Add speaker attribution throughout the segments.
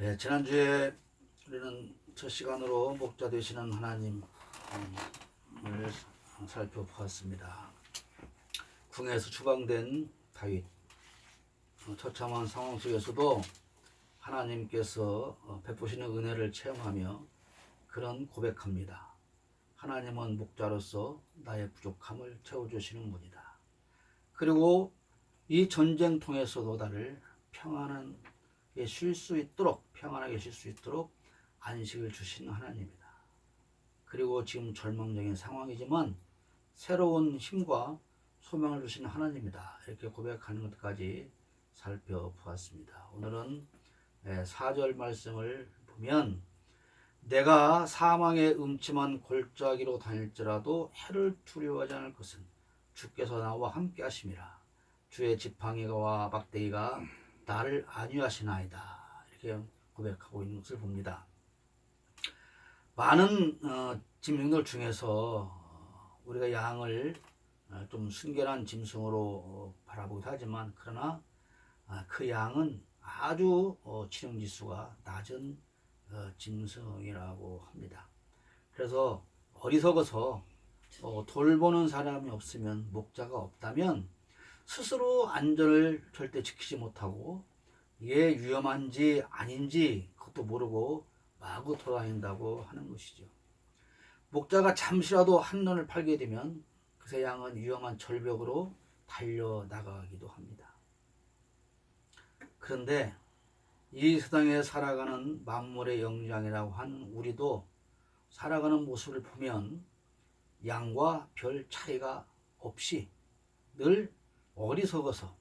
Speaker 1: 네, 지난주에 우리는 첫 시간으로 목자 되시는 하나님을 살펴보았습니다. 궁에서 추방된 다윗 어, 처참한 상황 속에서도 하나님께서 어, 베푸시는 은혜를 체험하며 그런 고백합니다. 하나님은 목자로서 나의 부족함을 채워주시는 분이다. 그리고 이 전쟁통에서도 나를 평안한 쉴수 있도록 평안하게 쉴 수 있도록 안식을 주시는 하나님이다. 그리고 지금 절망적인 상황이지만 새로운 힘과 소망을 주시는 하나님이다. 이렇게 고백하는 것까지 살펴보았습니다. 오늘은 4절 말씀을 보면 내가 사망의 음침한 골짜기로 다닐지라도 해를 두려워하지 않을 것은 주께서 나와 함께 하심이라. 주의 지팡이와 막대기가 나를 안위하시나이다. 이렇게 고백하고 있는 것을 봅니다. 많은 어, 짐승들 중에서 어, 우리가 양을 어, 좀 순결한 짐승으로 어, 바라보기도 하지만 그러나 아, 그 양은 아주 어, 치령 지수가 낮은 어, 짐승이라고 합니다. 그래서 어리석어서 어, 돌보는 사람이 없으면 목자가 없다면 스스로 안전을 절대 지키지 못하고 이게 위험한지 아닌지 그것도 모르고 마구 돌아다닌다고 하는 것이죠. 목자가 잠시라도 한눈을 팔게 되면 그새 양은 위험한 절벽으로 달려 나가기도 합니다. 그런데 이 세상에 살아가는 만물의 영장이라고 하는 우리도 살아가는 모습을 보면 양과 별 차이가 없이 늘 어리석어서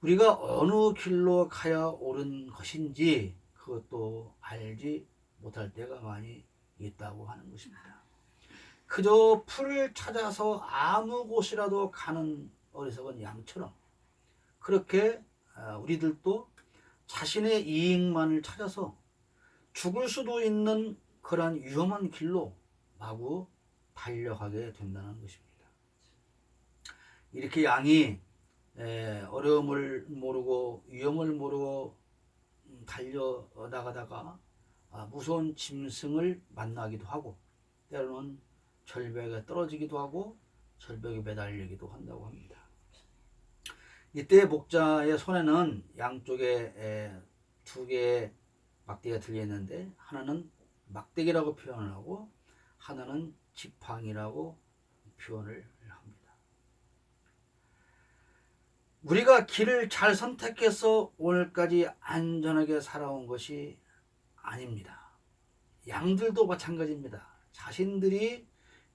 Speaker 1: 우리가 어느 길로 가야 옳은 것인지 그것도 알지 못할 때가 많이 있다고 하는 것입니다. 그저 풀을 찾아서 아무 곳이라도 가는 어리석은 양처럼 그렇게 아, 우리들도 자신의 이익만을 찾아서 죽을 수도 있는 그러한 위험한 길로 마구 달려가게 된다는 것입니다. 이렇게 양이 어려움을 모르고 위험을 모르고 음, 달려 나가다가 아, 무서운 짐승을 만나기도 하고 때로는 절벽에 떨어지기도 하고 절벽에 매달리기도 한다고 합니다. 이때 목자의 손에는 양쪽에 두 개의 막대기가 들려 있는데 하나는 막대기라고 표현을 하고 하나는 지팡이라고 표현을 합니다. 우리가 길을 잘 선택해서 오늘까지 안전하게 살아온 것이 아닙니다. 양들도 마찬가지입니다. 자신들이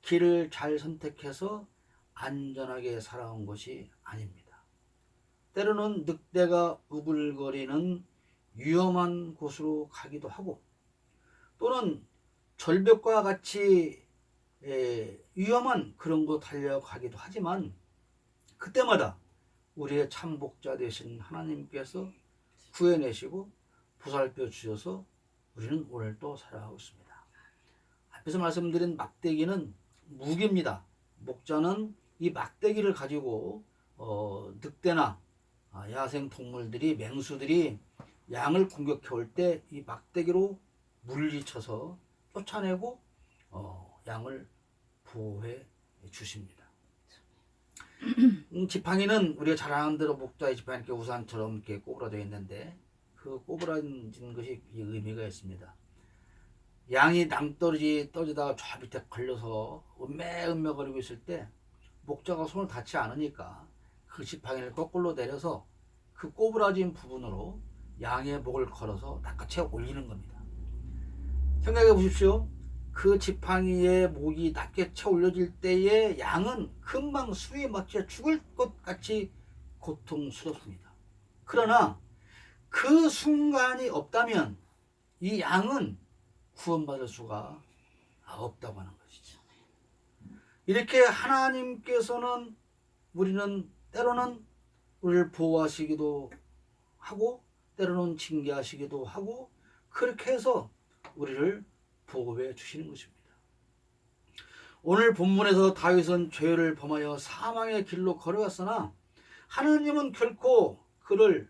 Speaker 1: 길을 잘 선택해서 안전하게 살아온 것이 아닙니다. 때로는 늑대가 우글거리는 위험한 곳으로 가기도 하고 또는 절벽과 같이 위험한 그런 곳 달려가기도 하지만 그때마다 우리의 참복자 되신 하나님께서 구해내시고 보살펴 주셔서 우리는 오늘 또 살아가고 있습니다. 앞에서 말씀드린 막대기는 무기입니다. 목자는 이 막대기를 가지고 어, 늑대나 아, 야생 동물들이 맹수들이 양을 공격해 올 때 이 막대기로 물리쳐서 쫓아내고 어, 양을 보호해 주십니다. 음, 지팡이는 우리가 잘 아는 대로 목자의 지팡이 이렇게 우산처럼 이렇게 꼬부라져 있는데 그 꼬부라진 것이 의미가 있습니다. 양이 낭떠러지 떨어지다가 저 밑에 걸려서 음매음매거리고 있을 때 목자가 손을 닿지 않으니까 그 지팡이를 거꾸로 내려서 그 꼬부라진 부분으로 양의 목을 걸어서 낚아채 올리는 겁니다. 생각해 보십시오. 그 지팡이의 목이 낮게 쳐 올려질 때에 양은 금방 수위에 맞춰 죽을 것 같이 고통스럽습니다. 그러나 그 순간이 없다면 이 양은 구원받을 수가 없다고 하는 것이죠. 이렇게 하나님께서는 우리는 때로는 우리를 보호하시기도 하고 때로는 징계하시기도 하고 그렇게 해서 우리를 보호해 주시는 것입니다. 오늘 본문에서 다윗은 죄를 범하여 사망의 길로 걸어갔으나 하나님은 결코 그를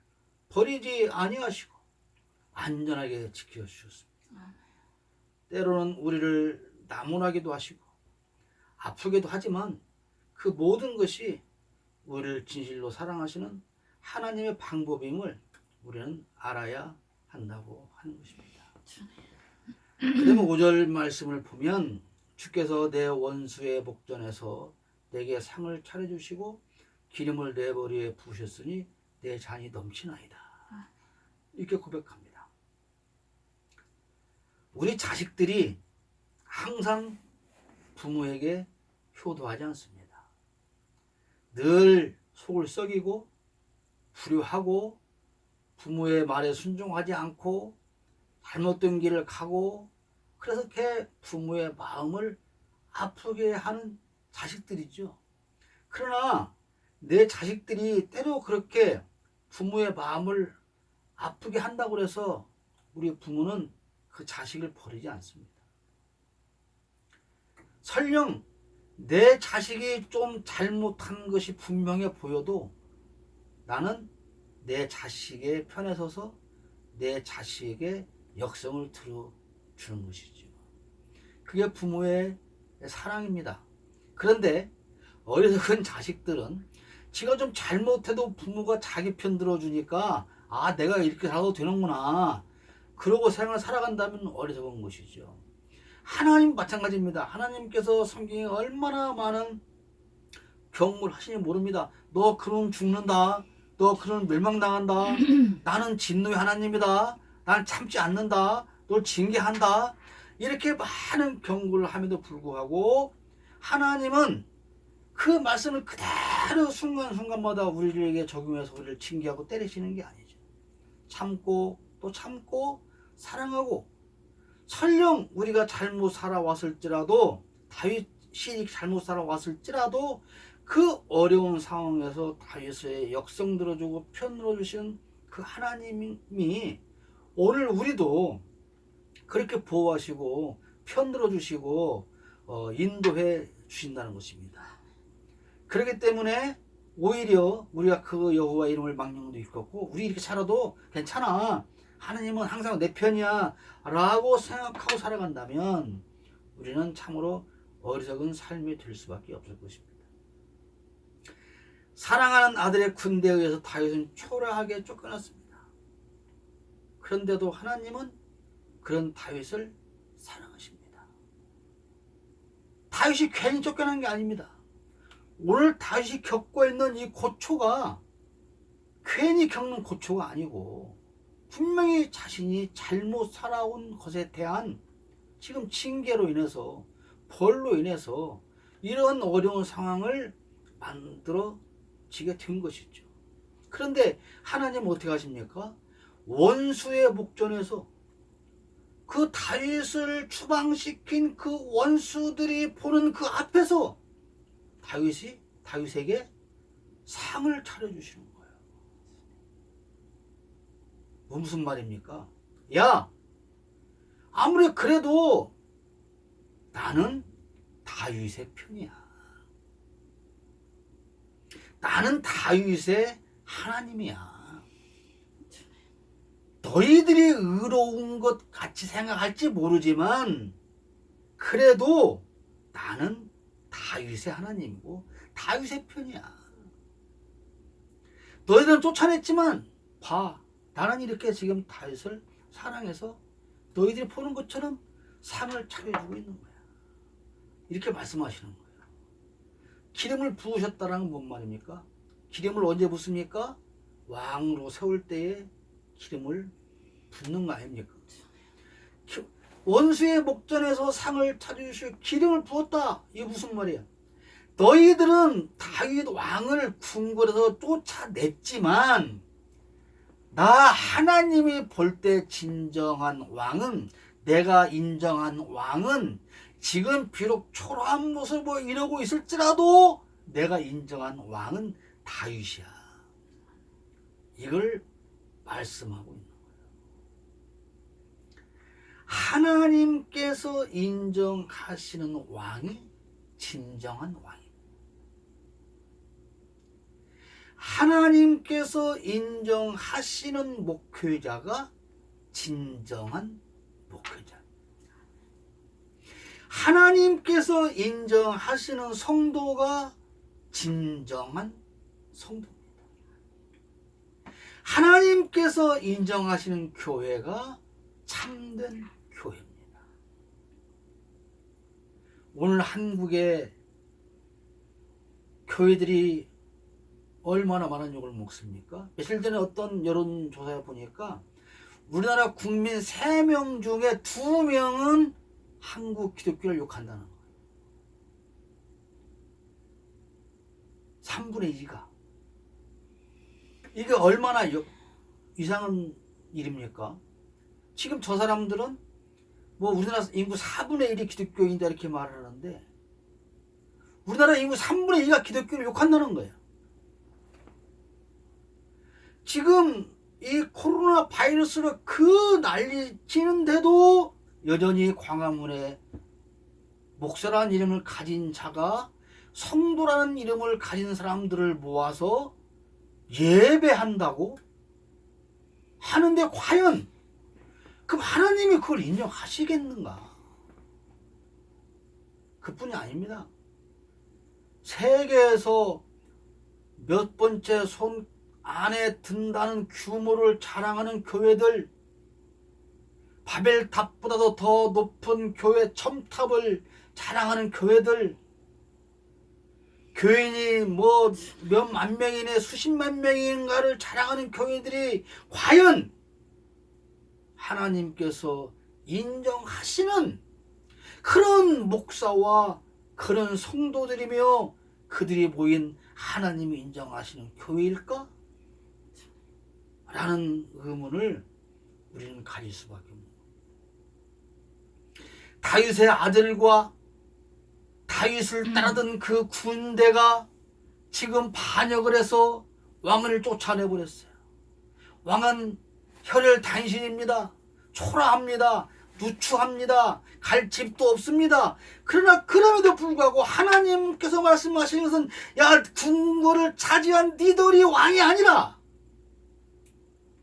Speaker 1: 버리지 아니하시고 안전하게 지켜 주셨습니다. 때로는 우리를 나무나기도 하시고 아프게도 하지만 그 모든 것이 우리를 진실로 사랑하시는 하나님의 방법임을 우리는 알아야 한다고 하는 것입니다. 그러면 5절 말씀을 보면 주께서 내 원수의 목전에서 내게 상을 차려주시고 기름을 내 머리에 부으셨으니 내 잔이 넘치나이다. 이렇게 고백합니다. 우리 자식들이 항상 부모에게 효도하지 않습니다. 늘 속을 썩이고 불효하고 부모의 말에 순종하지 않고 잘못된 길을 가고 그래서 이렇게 부모의 마음을 아프게 하는 자식들이죠. 그러나 내 자식들이 때로 그렇게 부모의 마음을 아프게 한다고 해서 우리 부모는 그 자식을 버리지 않습니다. 설령 내 자식이 좀 잘못한 것이 분명해 보여도 나는 내 자식의 편에 서서 내 자식에게 역성을 들어주는 것이죠. 그게 부모의 사랑입니다. 그런데 어리석은 자식들은 지가 좀 잘못해도 부모가 자기 편 들어주니까 아 내가 이렇게 살아도 되는구나 그러고 생을 살아간다면 어리석은 것이죠. 하나님 마찬가지입니다. 하나님께서 성경에 얼마나 많은 경고를 하시니 모릅니다. 너 그럼 죽는다. 너 그럼 멸망당한다. 나는 진노의 하나님이다. 난 참지 않는다. 널 징계한다. 이렇게 많은 경고를 함에도 불구하고 하나님은 그 말씀을 그대로 순간순간마다 우리에게 적용해서 우리를 징계하고 때리시는 게 아니죠. 참고 또 참고 사랑하고 설령 우리가 잘못 살아왔을지라도 다윗이 잘못 살아왔을지라도 그 어려운 상황에서 다윗의 역성 들어주고 편 들어주신 그 하나님이 오늘 우리도 그렇게 보호하시고 편 들어 주시고 어, 인도해 주신다는 것입니다. 그렇기 때문에 오히려 우리가 그 여호와 이름을 망령도 있겠고 우리 이렇게 살아도 괜찮아. 하나님은 항상 내 편이야 라고 생각하고 살아간다면 우리는 참으로 어리석은 삶이 될 수밖에 없을 것입니다. 사랑하는 아들의 군대에 의해서 다윗은 초라하게 쫓겨났습니다. 그런데도 하나님은 그런 다윗을 사랑하십니다. 다윗이 괜히 쫓겨난 게 아닙니다. 오늘 다윗이 겪고 있는 이 고초가 괜히 겪는 고초가 아니고 분명히 자신이 잘못 살아온 것에 대한 지금 징계로 인해서 벌로 인해서 이런 어려운 상황을 만들어지게 된 것이죠. 그런데 하나님 어떻게 하십니까? 원수의 목전에서 그 다윗을 추방시킨 그 원수들이 보는 그 앞에서 다윗이 다윗에게 상을 차려주시는 거예요. 뭐 무슨 말입니까? 야, 아무리 그래도 나는 다윗의 편이야. 나는 다윗의 하나님이야. 너희들이 의로운 것 같이 생각할지 모르지만 그래도 나는 다윗의 하나님이고 다윗의 편이야. 너희들은 쫓아냈지만 봐. 나는 이렇게 지금 다윗을 사랑해서 너희들이 보는 것처럼 상을 차려주고 있는 거야. 이렇게 말씀하시는 거예요. 기름을 부으셨다는 뭔 말입니까? 기름을 언제 붓습니까? 왕으로 세울 때에 기름을 붓는 거 아닙니까? 원수의 목전에서 상을 차려주시고 기름을 부었다. 이게 무슨 말이야? 너희들은 다윗 왕을 궁궐에서 쫓아냈지만 나 하나님이 볼 때 진정한 왕은 내가 인정한 왕은 지금 비록 초라한 모습을 이러고 있을지라도 내가 인정한 왕은 다윗이야. 이걸 말씀하고 있는 거예요. 하나님께서 인정하시는 왕이 진정한 왕입니다. 하나님께서 인정하시는 목회자가 진정한 목회자. 하나님께서 인정하시는 성도가 진정한 성도입니다. 하나님께서 인정하시는 교회가 참된 교회입니다. 오늘 한국의 교회들이 얼마나 많은 욕을 먹습니까? 며칠 전에 어떤 여론조사에 보니까 우리나라 국민 3명 중에 2명은 한국 기독교를 욕한다는 거예요. 3분의 2가. 이게 얼마나 여- 이상한 일입니까? 지금 저 사람들은 뭐 우리나라 인구 4분의 1이 기독교인다 이렇게 말을 하는데 우리나라 인구 3분의 2가 기독교를 욕한다는 거예요. 지금 이 코로나 바이러스로 그 난리 치는데도 여전히 광화문에 목사라는 이름을 가진 자가 성도라는 이름을 가진 사람들을 모아서 예배한다고 하는데 과연 그럼 하나님이 그걸 인정하시겠는가? 그뿐이 아닙니다. 세계에서 몇 번째 손 안에 든다는 규모를 자랑하는 교회들 바벨탑보다도 더 높은 교회 첨탑을 자랑하는 교회들 교인이 뭐 몇 만 명이네 수십만 명인가를 자랑하는 교회들이 과연 하나님께서 인정하시는 그런 목사와 그런 성도들이며 그들이 모인 하나님이 인정하시는 교회일까? 라는 의문을 우리는 가질 수밖에 없는. 다윗의 아들과 다윗을 따르던 그 군대가 지금 반역을 해서 왕을 쫓아내버렸어요. 왕은 혈혈 단신입니다. 초라합니다. 누추합니다. 갈 집도 없습니다. 그러나 그럼에도 불구하고 하나님께서 말씀하시는 것은 야 궁궐을 차지한 니들이 왕이 아니라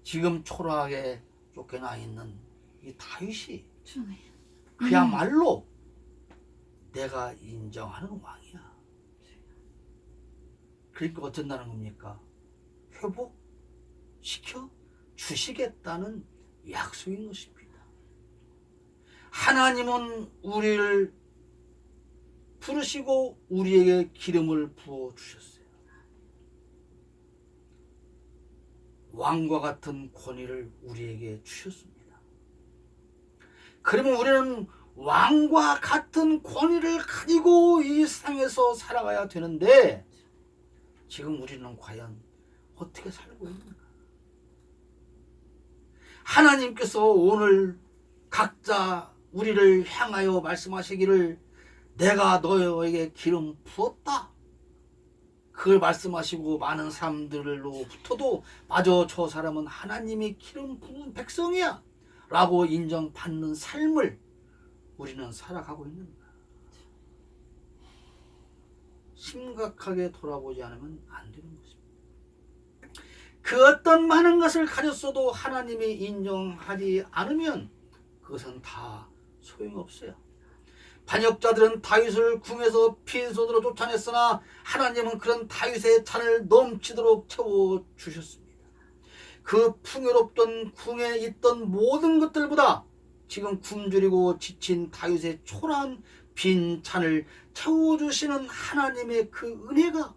Speaker 1: 지금 초라하게 쫓겨나 있는 이 다윗이. 그야말로 내가 인정하는 왕이야. 그러니까 어쩐다는 겁니까? 회복시켜 주시겠다는 약속인 것입니다. 하나님은 우리를 부르시고 우리에게 기름을 부어 주셨어요. 왕과 같은 권위를 우리에게 주셨습니다. 그러면 우리는 왕과 같은 권위를 가지고 이 세상에서 살아가야 되는데 지금 우리는 과연 어떻게 살고 있는가? 하나님께서 오늘 각자 우리를 향하여 말씀하시기를 내가 너에게 기름 부었다. 그걸 말씀하시고 많은 사람들로부터도 마저 저 사람은 하나님이 기름 부은 백성이야 라고 인정받는 삶을 우리는 살아가고 있는가 심각하게 돌아보지 않으면 안 되는 것입니다. 그 어떤 많은 것을 가졌어도 하나님이 인정하지 않으면 그것은 다 소용없어요. 반역자들은 다윗을 궁에서 빈손으로 쫓아냈으나 하나님은 그런 다윗의 잔을 넘치도록 채워 주셨습니다. 그 풍요롭던 궁에 있던 모든 것들보다 지금 굶주리고 지친 다윗의 초라한 빈 잔을 채워 주시는 하나님의 그 은혜가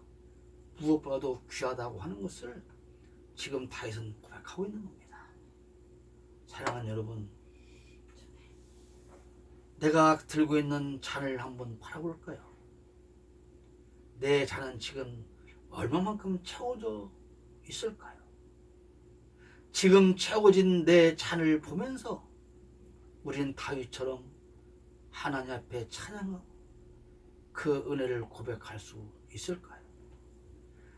Speaker 1: 무엇보다도 귀하다고 하는 것을 지금 다윗은 고백하고 있는 겁니다. 사랑하는 여러분, 내가 들고 있는 잔을 한번 바라볼까요? 내 잔은 지금 얼마만큼 채워져 있을까요? 지금 채워진 내 잔을 보면서 우리는 다윗처럼 하나님 앞에 찬양하고 그 은혜를 고백할 수 있을까요?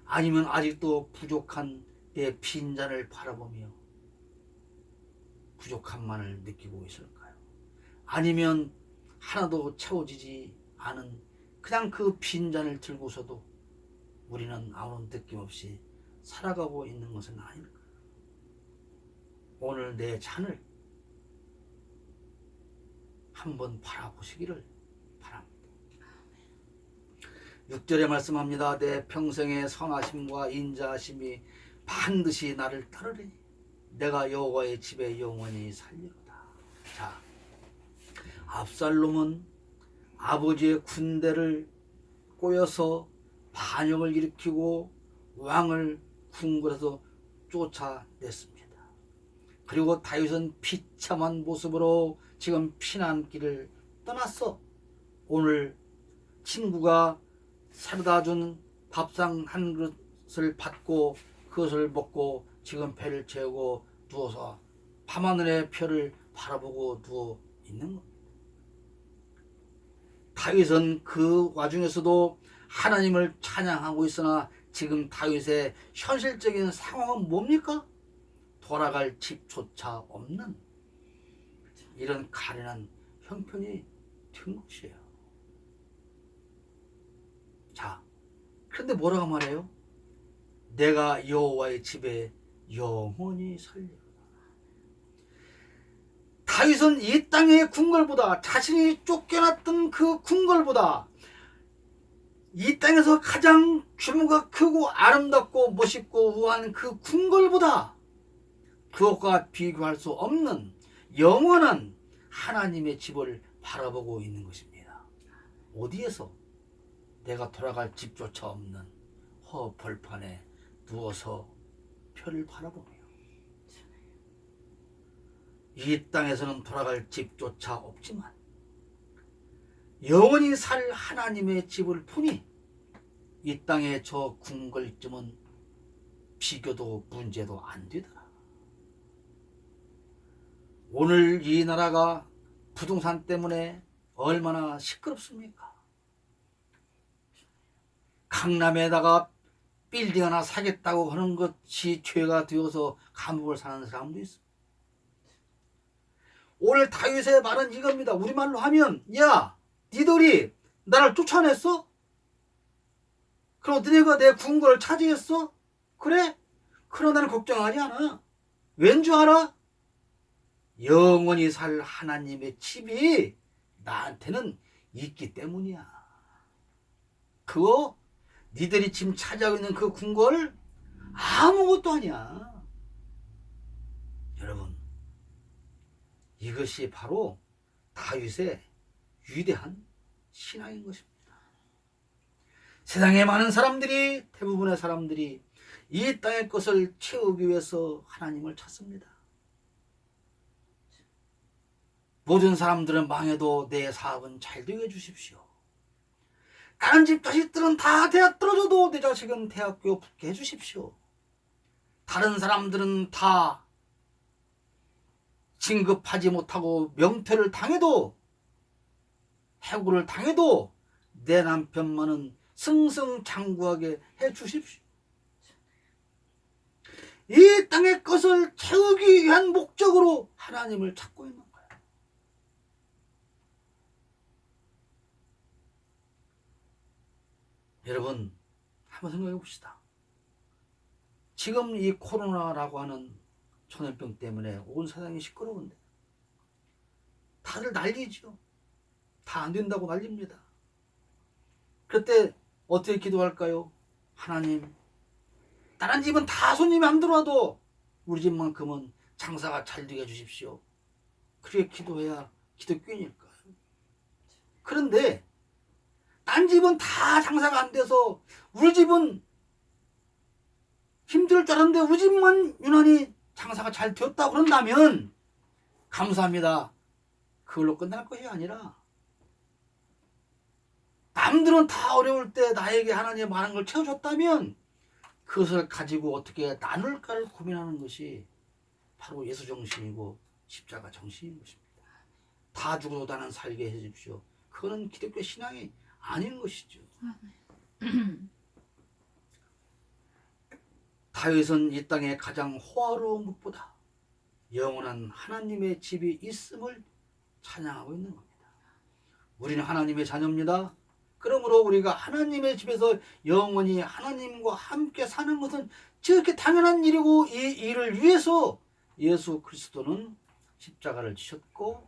Speaker 1: 아니면 아직도 부족한 내 빈잔을 바라보며 부족함만을 느끼고 있을까요? 아니면 하나도 채워지지 않은 그냥 그 빈잔을 들고서도 우리는 아무런 느낌 없이 살아가고 있는 것은 아닐까? 오늘 내 잔을 한번 바라보시기를 바랍니다. 6절에 말씀합니다. 내 평생의 선하심과 인자하심이 반드시 나를 따르리. 내가 여호와의 집에 영원히 살리로다. 자, 압살롬은 아버지의 군대를 꼬여서 반역을 일으키고 왕을 궁궐에서 쫓아냈습니다. 그리고 다윗은 비참한 모습으로 지금 피난길을 떠났어. 오늘 친구가 사다 준 밥상 한 그릇을 받고 그것을 먹고 지금 배를 채우고 누워서 밤하늘의 별을 바라보고 누워 있는 겁니다. 다윗은 그 와중에서도 하나님을 찬양하고 있으나 지금 다윗의 현실적인 상황은 뭡니까? 돌아갈 집조차 없는 이런 가련한 형편이 된 것이에요. 자, 그런데 뭐라고 말해요? 내가 여호와의 집에 영원히 살리로다. 다윗은 이 땅의 궁궐보다 자신이 쫓겨났던 그 궁궐보다 이 땅에서 가장 규모가 크고 아름답고 멋있고 우아한 그 궁궐보다 그것과 비교할 수 없는 영원한 하나님의 집을 바라보고 있는 것입니다. 어디에서 내가 돌아갈 집조차 없는 허 벌판에 누워서 별을 바라보며 이 땅에서는 돌아갈 집조차 없지만 영원히 살 하나님의 집을 보니 이 땅의 저 궁궐쯤은 비교도 문제도 안 되더라. 오늘 이 나라가 부동산 때문에 얼마나 시끄럽습니까? 강남에다가 빌딩 하나 사겠다고 하는 것이 죄가 되어서 감옥을 사는 사람도 있어. 오늘 다윗의 말은 이겁니다. 우리말로 하면 야 니들이 나를 쫓아냈어? 그럼 너네가 내 궁궐을 차지했어? 그래? 그럼 나는 걱정하지 않아. 왠줄 알아? 영원히 살 하나님의 집이 나한테는 있기 때문이야. 그거 니들이 지금 차지하고 있는 그 궁궐 아무것도 아니야. 여러분, 이것이 바로 다윗의 위대한 신앙인 것입니다. 세상에 많은 사람들이 대부분의 사람들이 이 땅의 것을 채우기 위해서 하나님을 찾습니다. 모든 사람들은 망해도 내 사업은 잘 되게 해 주십시오. 다른 집 자식들은 다 대학 떨어져도 내 자식은 대학교 붙게 해주십시오. 다른 사람들은 다 진급하지 못하고 명퇴를 당해도 해고를 당해도 내 남편만은 승승장구하게 해 주십시오. 이 땅의 것을 채우기 위한 목적으로 하나님을 찾고 있는 거예요. 여러분, 한번 생각해 봅시다. 지금 이 코로나라고 하는 전염병 때문에 온 세상이 시끄러운데 다들 난리죠. 다 안 된다고 난립니다. 그때 어떻게 기도할까요? 하나님, 다른 집은 다 손님이 안 들어와도 우리 집만큼은 장사가 잘 되게 해주십시오. 그렇게 기도해야 기독교인일까요? 그런데 딴 집은 다 장사가 안 돼서 우리 집은 힘들 줄 알았는데 우리 집만 유난히 장사가 잘 되었다 그런다면 감사합니다. 그걸로 끝날 것이 아니라 남들은 다 어려울 때 나에게 하나님 많은 걸 채워줬다면 그것을 가지고 어떻게 나눌까를 고민하는 것이 바로 예수 정신이고 십자가 정신인 것입니다. 다 죽어도 나는 살게 해주십시오. 그거는 기독교 신앙이 아닌 것이죠. 다윗은 이 땅에 가장 호화로운 것보다 영원한 하나님의 집이 있음을 찬양하고 있는 겁니다. 우리는 하나님의 자녀입니다. 그러므로 우리가 하나님의 집에서 영원히 하나님과 함께 사는 것은 저렇게 당연한 일이고 이 일을 위해서 예수 그리스도는 십자가를 지셨고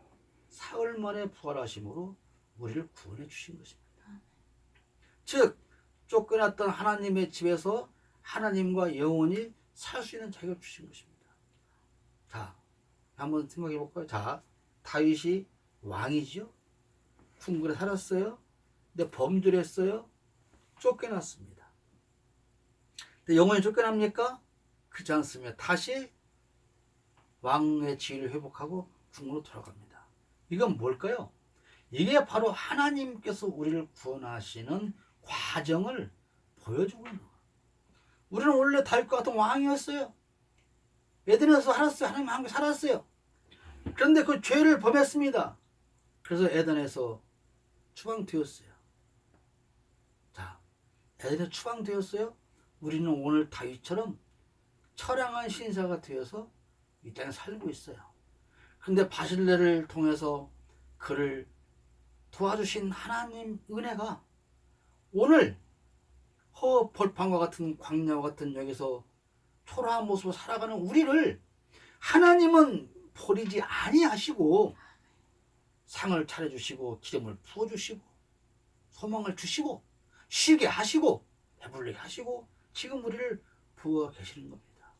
Speaker 1: 사흘 만에 부활하심으로 우리를 구원해 주신 것입니다. 즉 쫓겨났던 하나님의 집에서 하나님과 영원히 살 수 있는 자격을 주신 것입니다. 자, 한번 생각해 볼까요? 자, 다윗이 왕이죠. 궁궐에 살았어요. 근데 범죄를 했어요. 쫓겨났습니다. 근데 영원히 쫓겨납니까? 그렇지 않습니다. 다시 왕의 지위를 회복하고 궁으로 돌아갑니다. 이건 뭘까요? 이게 바로 하나님께서 우리를 구원하시는 과정을 보여주고 있는 거예요. 우리는 원래 다윗과 같은 왕이었어요. 에덴에서 살았어요. 하나님 함께 살았어요. 그런데 그 죄를 범했습니다. 그래서 에덴에서 추방되었어요. 자, 에덴에 추방되었어요. 우리는 오늘 다윗처럼 처량한 신사가 되어서 이 땅에 살고 있어요. 근데 바실레를 통해서 그를 도와주신 하나님 은혜가 오늘 허 벌판과 같은 광야와 같은 여기서 초라한 모습으로 살아가는 우리를 하나님은 버리지 아니하시고 상을 차려주시고 기름을 부어주시고 소망을 주시고 쉬게 하시고 배불리게 하시고 지금 우리를 부어 계시는 겁니다.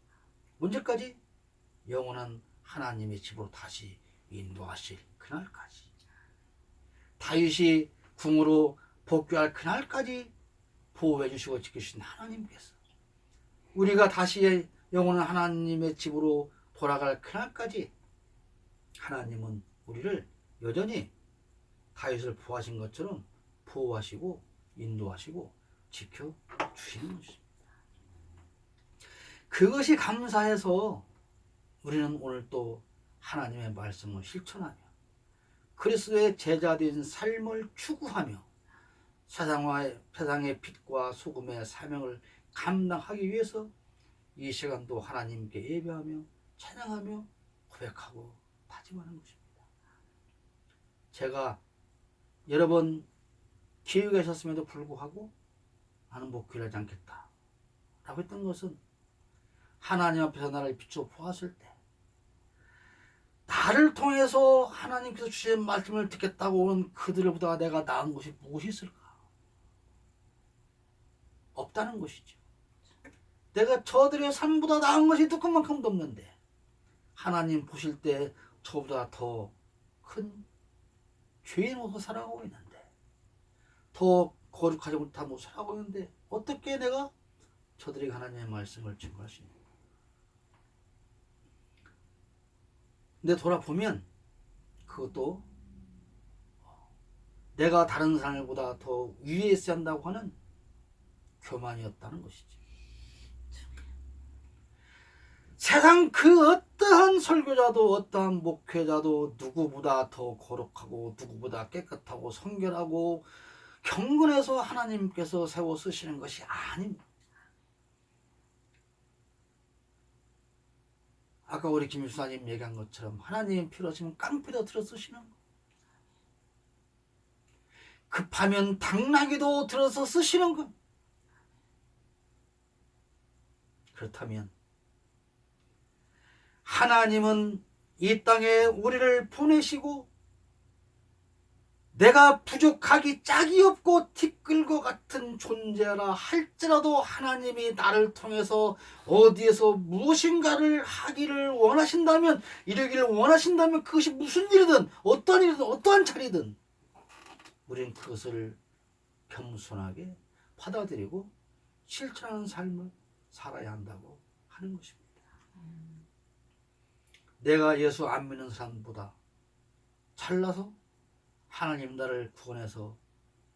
Speaker 1: 언제까지? 영원한 하나님의 집으로 다시 인도하실 그날까지. 다윗이 궁으로 복귀할 그날까지 보호해 주시고 지키신 하나님께서 우리가 다시 영원한 하나님의 집으로 돌아갈 그날까지 하나님은 우리를 여전히 다윗을 보호하신 것처럼 보호하시고 인도하시고 지켜 주시는 것입니다. 그것이 감사해서 우리는 오늘 또 하나님의 말씀을 실천하며 그리스도의 제자 된 삶을 추구하며 세상의, 세상의 빛과 소금의 사명을 감당하기 위해서 이 시간도 하나님께 예배하며 찬양하며 고백하고 다짐하는 것입니다. 제가 여러 번 기회가 있었음에도 불구하고 나는 목회를 않겠다. 라고 했던 것은 하나님 앞에서 나를 비추어 보았을 때 나를 통해서 하나님께서 주신 말씀을 듣겠다고 오는 그들보다 내가 나은 것이 무엇이 있을까? 없다는 것이죠. 내가 저들의 삶보다 나은 것이 두꺼만큼도 없는데 하나님 보실 때 저보다 더 큰 죄인 모습 살아가고 있는데 더 거룩하지 모습 살아가고 있는데 어떻게 내가 저들에게 하나님의 말씀을 증거할 수 있는 근데 돌아보면 그것도 내가 다른 사람보다 더 위에 있어야 한다고 하는 교만이었다는 것이지. 세상 그 어떠한 설교자도 어떠한 목회자도 누구보다 더 거룩하고 누구보다 깨끗하고 성결하고 경건해서 하나님께서 세워 쓰시는 것이 아닙니다. 아까 우리 김 유사님 얘기한 것처럼 하나님 필요하시면 깡패도 들어 쓰시는 거. 급하면 당나귀도 들어서 쓰시는 것. 그렇다면 하나님은 이 땅에 우리를 보내시고 내가 부족하기 짝이 없고 티끌과 같은 존재라 할지라도 하나님이 나를 통해서 어디에서 무엇인가를 하기를 원하신다면 이루기를 원하신다면 그것이 무슨 일이든 어떤 일이든 어떠한 자리든 우리는 그것을 겸손하게 받아들이고 실천하는 삶을 살아야 한다고 하는 것입니다. 내가 예수 안 믿는 사람보다 잘나서 하나님 나를 구원해서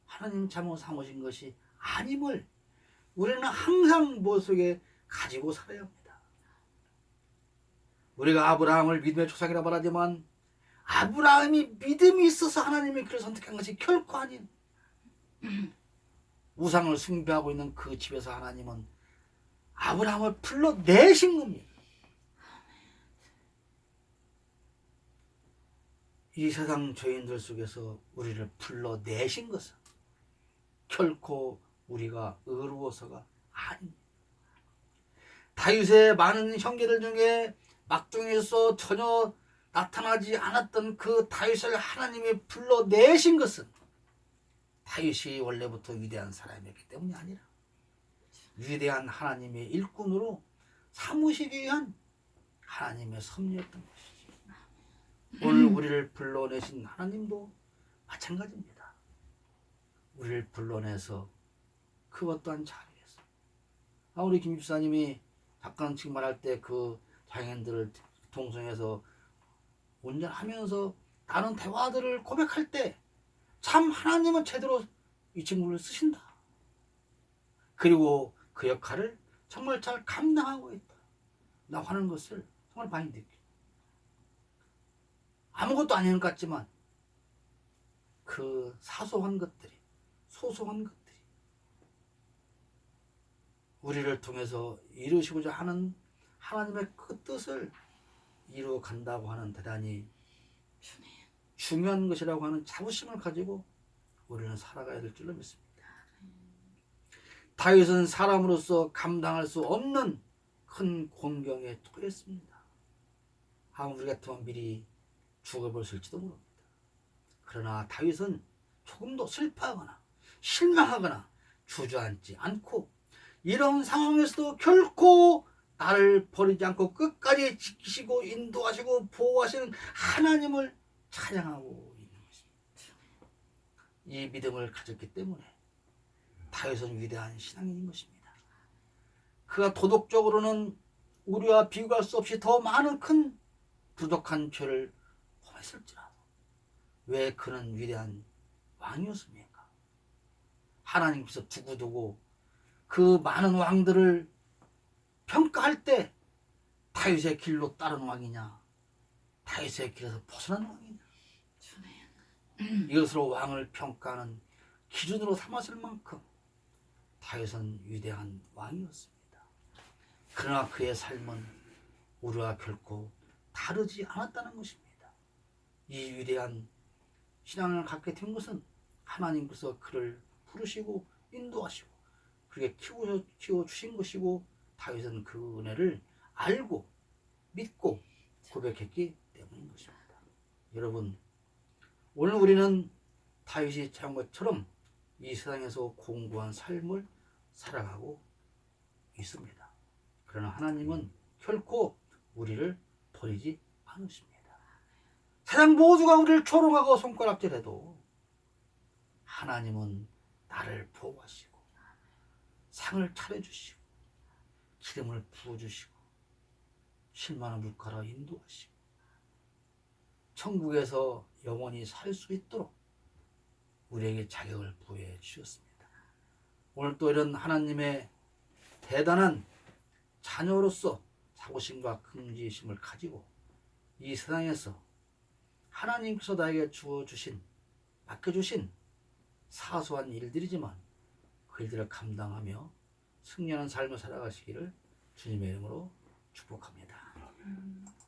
Speaker 1: 하나님 잘못 삼으신 것이 아님을 우리는 항상 머릿속에 가지고 살아야 합니다. 우리가 아브라함을 믿음의 조상이라 말하지만 아브라함이 믿음이 있어서 하나님이 그를 선택한 것이 결코 아닌 우상을 숭배하고 있는 그 집에서 하나님은 아브라함을 불러내신 겁니다. 이 세상 죄인들 속에서 우리를 불러내신 것은 결코 우리가 의로워서가 아닙니다. 다윗의 많은 형제들 중에 막중에서 전혀 나타나지 않았던 그 다윗을 하나님이 불러내신 것은 다윗이 원래부터 위대한 사람이었기 때문이 아니라 위대한 하나님의 일꾼으로 삼으시기 위한 하나님의 섭리였던 것이지. 오늘 우리를 불러내신 하나님도 마찬가지입니다. 우리를 불러내서 그 어떠한 자리에서 아 우리 김 집사님이 잠깐 지금 말할 때 그 장애인들을 동성해서 운전하면서 나는 대화들을 고백할 때 참 하나님은 제대로 이 친구를 쓰신다. 그리고 그 역할을 정말 잘 감당하고 있다. 나 하는 것을 정말 많이 느껴. 아무것도 아닌 것 같지만 그 사소한 것들이 소소한 것들이 우리를 통해서 이루시고자 하는 하나님의 그 뜻을 이루어 간다고 하는 대단히 중요한 것이라고 하는 자부심을 가지고 우리는 살아가야 될 줄로 믿습니다. 다윗은 사람으로서 감당할 수 없는 큰 공경에 처했습니다. 아마 우리 같으면 미리 죽어버렸을지도 모릅니다. 그러나 다윗은 조금도 슬퍼하거나 실망하거나 주저앉지 않고 이런 상황에서도 결코 나를 버리지 않고 끝까지 지키시고 인도하시고 보호하시는 하나님을 찬양하고 있는 것입니다. 이 믿음을 가졌기 때문에 다윗은 위대한 신앙인인 것입니다. 그가 도덕적으로는 우리와 비교할 수 없이 더 많은 큰 부족한 죄를 범했을지라도 왜 그는 위대한 왕이었습니까? 하나님께서 두고두고 그 많은 왕들을 평가할 때 다윗의 길로 따른 왕이냐 다윗의 길에서 벗어난 왕이냐 이것으로 왕을 평가하는 기준으로 삼았을 만큼 다윗은 위대한 왕이었습니다. 그러나 그의 삶은 우리와 결코 다르지 않았다는 것입니다. 이 위대한 신앙을 갖게 된 것은 하나님께서 그를 부르시고 인도하시고 그렇게 키워, 키워 주신 것이고 다윗은 그 은혜를 알고 믿고 고백했기 때문인 것입니다. 여러분 오늘 우리는 다윗이 한 것처럼 이 세상에서 공고한 삶을 살아가고 있습니다. 그러나 하나님은 결코 우리를 버리지 않으십니다. 세상 모두가 우리를 조롱하고 손가락질해도 하나님은 나를 보호하시고 상을 차려주시고 기름을 부어주시고 실만한 물가로 인도하시고 천국에서 영원히 살 수 있도록 우리에게 자격을 부여해 주셨습니다. 오늘 또 이런 하나님의 대단한 자녀로서 자부심과 긍지심을 가지고 이 세상에서 하나님께서 나에게 주어 주신 맡겨 주신 사소한 일들이지만 그 일들을 감당하며 승리하는 삶을 살아가시기를 주님의 이름으로 축복합니다.